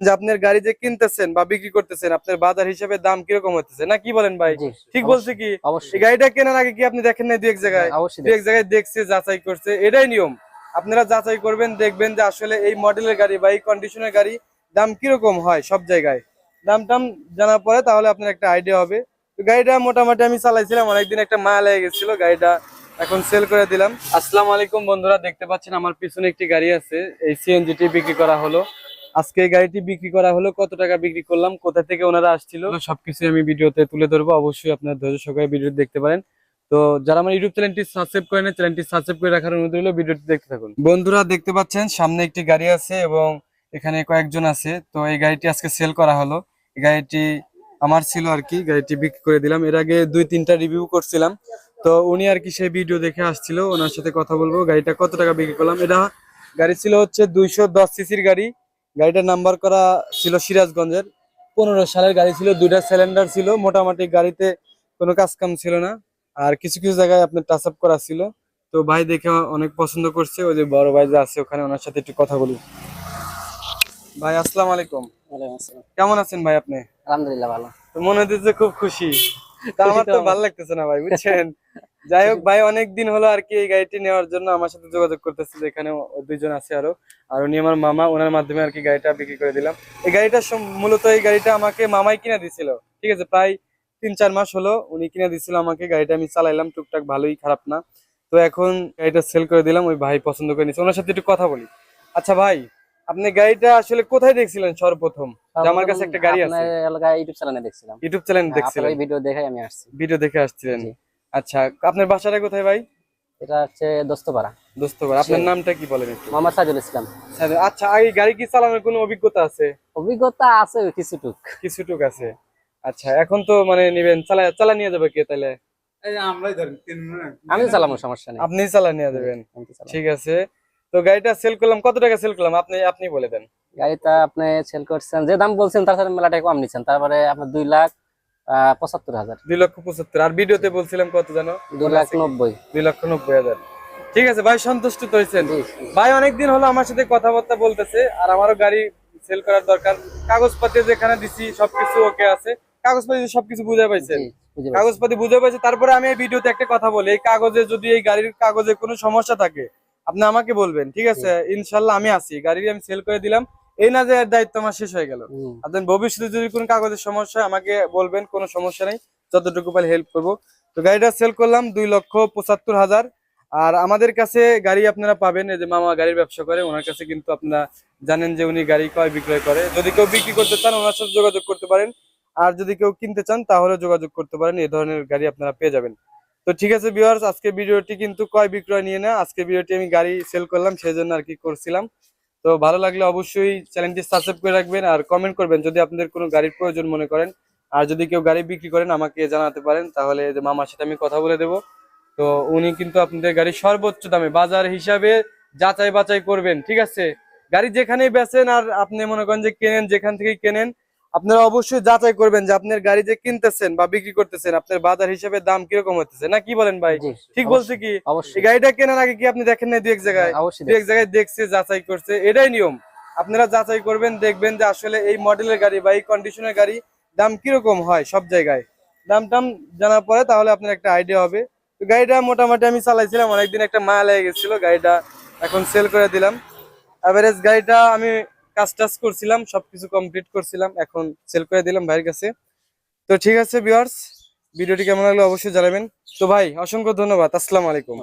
যে আপনার গাড়ি যে কিনতেছেন বা বিক্রি করতেছেন আপনার বাজার হিসেবে দাম কীরকম হতেছে না কি বলেন ভাই? ঠিক বলছে কি? গাড়িটা কেনার আগে কি আপনি দেখেন নাই দু এক জায়গায়? হ্যাঁ, দু এক জায়গায় দেখছে যাচাই করছে এটাই নিয়ম। আপনারা যাচাই করবেন দেখবেন যে আসলে এই মডেলের গাড়ি বা এই কন্ডিশনের গাড়ি দাম কীরকম হয় সব জায়গায়। দাম টাম জানার পরে তাহলে আপনার একটা আইডিয়া হবে। তো গাড়িটা মোটামুটি আমি চালাইছিলাম অনেকদিন একটা মায়া লেগে গেছিল গাড়িটা এখন সেল করে দিলাম। আসসালামু আলাইকুম বন্ধুরা দেখতে পাচ্ছেন আমার পিছনে একটি গাড়ি আছে এই সিএনজিটি বিক্রি করা হলো। আজকে এই গাড়িটি বিক্রি করা হলো কত টাকা বিক্রি করলাম কোথা থেকে ওনারা আসছিল সবকিছু আমি ভিডিওতে তুলে ধরবো অবশ্যই আপনার ধৈর্য সহকারে ভিডিও দেখতে পারেন। তো যারা আমার ইউটিউব চ্যানেলটি সাবস্ক্রাইব করেন চ্যানেলটি সাবস্ক্রাইব করে রাখার অনুরোধ রইল ভিডিওটি দেখতে থাকুন। বন্ধুরা দেখতে পাচ্ছেন সামনে একটি গাড়ি আছে এবং এখানে কয়েকজন আছে। তো এই গাড়িটি আজকে সেল করা হলো। এই গাড়িটি আমার ছিল আর কি গাড়িটি বিক্রি করে দিলাম। এর আগে দুই তিনটা রিভিউ করছিলাম। তো উনি আর কি সেই ভিডিও দেখে আসছিল ওনার সাথে কথা বলব গাড়িটা কত টাকা বিক্রি করলাম। এটা গাড়ি ছিল হচ্ছে দুইশো দশ সিসির গাড়ি। গাড়িটার নাম্বার করা ছিল সিরাজগঞ্জের। পনেরো সালের গাড়ি ছিল দুইটা সিলিন্ডার ছিল মোটামুটি গাড়িতে কোনো কাজ কাম ছিল না। আর কিছু কিছু জায়গায় আপনার টাচ আপ করা ছিল। তো ভাই দেখে অনেক পছন্দ করছে ওই যে বড় ভাই যে আছে ওখানে ওনার সাথে একটু কথা বলি। ভাই আসসালামু আলাইকুম। আসসালাম। কেমন আছেন ভাই আপনি? আলহামদুলিল্লাহ ভালো। তো মনে হচ্ছে খুব খুশি। তা আমার তো ভালো লাগতেছে না ভাই বুঝছেন? যাই হোক ভাই অনেকদিন হলো আর কি এই গাড়িটি নেওয়ার জন্য আমার সাথে যোগাযোগ করতেছে যেখানে ও- দুইজন আছে আরও। আর উনি আমার মামা ওনার মাধ্যমে আর কি গাড়িটা বিক্রি করে দিলাম। এই গাড়িটা মূলত এই গাড়িটা আমাকে মামাই কিনে দিছিল। ঠিক আছে প্রায় তিন চার মাস হলো উনি কিনে দিছিল আমাকে গাড়িটা আমি চালাইলাম টুকটাক ভালোই খারাপ না। তো এখন গাড়িটা সেল করে দিলাম ওই ভাই পছন্দ করে নিচ্ছে ওনার সাথে একটু কথা বলি। আচ্ছা ভাই আপনি গাড়িটা আসলে কোথায় দেখছিলেন সর্বপ্রথম? আমার কাছে একটা গাড়ি আছে। ইউটিউব চ্যানেলে দেখছিলাম। ইউটিউব চ্যানেল এই ভিডিও দেখে আমি আসছি। ভিডিও দেখে আসছিলেন। আচ্ছা আপনার বাসাটা কোথায় ভাই? এটা হচ্ছে দোস্তপাড়া। দোস্ত ভাই আপনার নামটা কি বলেন একটু? মোহাম্মদ সাজুল ইসলাম। আচ্ছা আগে গাড়ি কি চালানোর কোনো অভিজ্ঞতা আছে? অভিজ্ঞতা আছে কিছুটুক। কিছুটুক আছে। আচ্ছা এখন তো মানে নিবেন চালা চালা নিয়ে যাবে কে তাহলে এই আমরাই ধরেন তিন মিনিট আমি চালামো সমস্যা নেই। আপনি চালা নিয়ে যাবেন। চালাবো। ঠিক আছে। তো গাড়িটা সেল করলাম কত টাকা সেল করলাম? আপনি আপনি বলে দেন। গাড়িটা আপনি সেল করছেন যে দাম বলছেন তার সাথে মেলাটাই কম নিচ্ছেন তারপরে আপনার দুই লাখ পঁচাত্তর হাজার। দুই লক্ষ পঁচাত্তর। আর ভিডিওতে বলছিলাম কত জানো? দুই লাখ নব্বই। দুই লক্ষ নব্বই হাজার। ঠিক আছে ভাই সন্তুষ্ট হয়েছেন। ভাই অনেকদিন হলো আমার সাথে কথাবার্তা বলতেছে আর আমারও গাড়ি সেল করার দরকার। কাগজপাতি যেখানে দিছি সবকিছু ওকে আছে। কাগজপাতি সবকিছু বুঝে পাইছেন। কাগজপাতি বুঝে পাইছে। তারপরে আমি এই ভিডিওতে একটা কথা বলি এই কাগজে যদি এই গাড়ির কাগজে কোনো সমস্যা থাকে আপনি আমাকে বলবেন ঠিক আছে? ইনশাল্লাহ আমি আছি। গাড়ি আমি সেল করে দিলাম। এই না যে দায়িত্ব আমার শেষ হয়ে গেল। আপনার ভবিষ্যতে যদি কোনো কাগজের সমস্যা আমাকে বলবেন কোনো সমস্যা নেই যতটুকু পারি হেল্প করব। তো গাড়িটা সেল করলাম দুই লক্ষ পঁচাত্তর হাজার। আর আমাদের কাছে গাড়ি আপনারা পাবেন এই যে মামা গাড়ির ব্যবসা করে ওনার কাছে কিন্তু আপনারা জানেন যে উনি গাড়ি ক্রয় বিক্রয় করে। যদি কেউ বিক্রি করতে চান ওনার সাথে যোগাযোগ করতে পারেন। আর যদি কেউ কিনতে চান তাহলে যোগাযোগ করতে পারেন এই ধরনের গাড়ি আপনারা পেয়ে যাবেন। তো ঠিক আছে ভিউয়ার্স আজকে ভিডিওটি কিন্তু ক্রয় বিক্রয় নিয়ে না আজকে ভিডিওটি আমি গাড়ি সেল করলাম সেই জন্য আর কি করছিলাম। তো ভালো লাগলে অবশ্যই চ্যানেলটি সাবস্ক্রাইব করে রাখবেন আর কমেন্ট করবেন যদি আপনাদের কোনো গাড়ির প্রয়োজন মনে করেন। আর যদি কেউ গাড়ি বিক্রি করেন আমাকে জানাতে পারেন, তাহলে মামার সাথে আমি কথা বলে দেব। তো উনি কিন্তু আপনাদের গাড়ি সর্বোচ্চ দামে বাজার হিসাবে যাচাই বাচাই করবেন, ঠিক আছে? গাড়ি যেখানেই বেচেন আর আপনি মনে করেন যে কেনেন, যেখান থেকেই কেনেন আপনারা অবশ্যই যাচাই করবেন যে আপনার গাড়ি যে কিনতেছেন বা বিক্রি করতেছেন আপনার বাজার হিসাবে দাম কীরকম হতেছে না কি বলেন ভাই? ঠিক বলছে কি? অবশ্যই। গাড়িটা কেনার আগে কি আপনি দেখেন নাই দু এক জায়গায়? হ্যাঁ, দু এক জায়গায় দেখছে যাচাই করছে এটাই নিয়ম। আপনারা যাচাই করবেন দেখবেন যে আসলে এই মডেলের গাড়ি বা এই কন্ডিশনের গাড়ি দাম কীরকম হয় সব জায়গায়। দাম টাম জানার পরে তাহলে আপনার একটা আইডিয়া হবে। তো গাড়িটা মোটামুটি আমি চালাইছিলাম অনেকদিন একটা মায়া লেগে গেছিল। গাড়িটা এখন সেল করে দিলাম। অ্যাভারেজ গাড়িটা আমি কাজ টাজ করছিলাম, সবকিছু কমপ্লিট করছিলাম, এখন সেল করে দিলাম ভাইয়ের কাছে। তো ঠিক আছে ভিউয়ার্স ভিডিওটি কেমন লাগল অবশ্যই জানাবেন। তো ভাই, অসংখ্য ধন্যবাদ, আসসালামু আলাইকুম।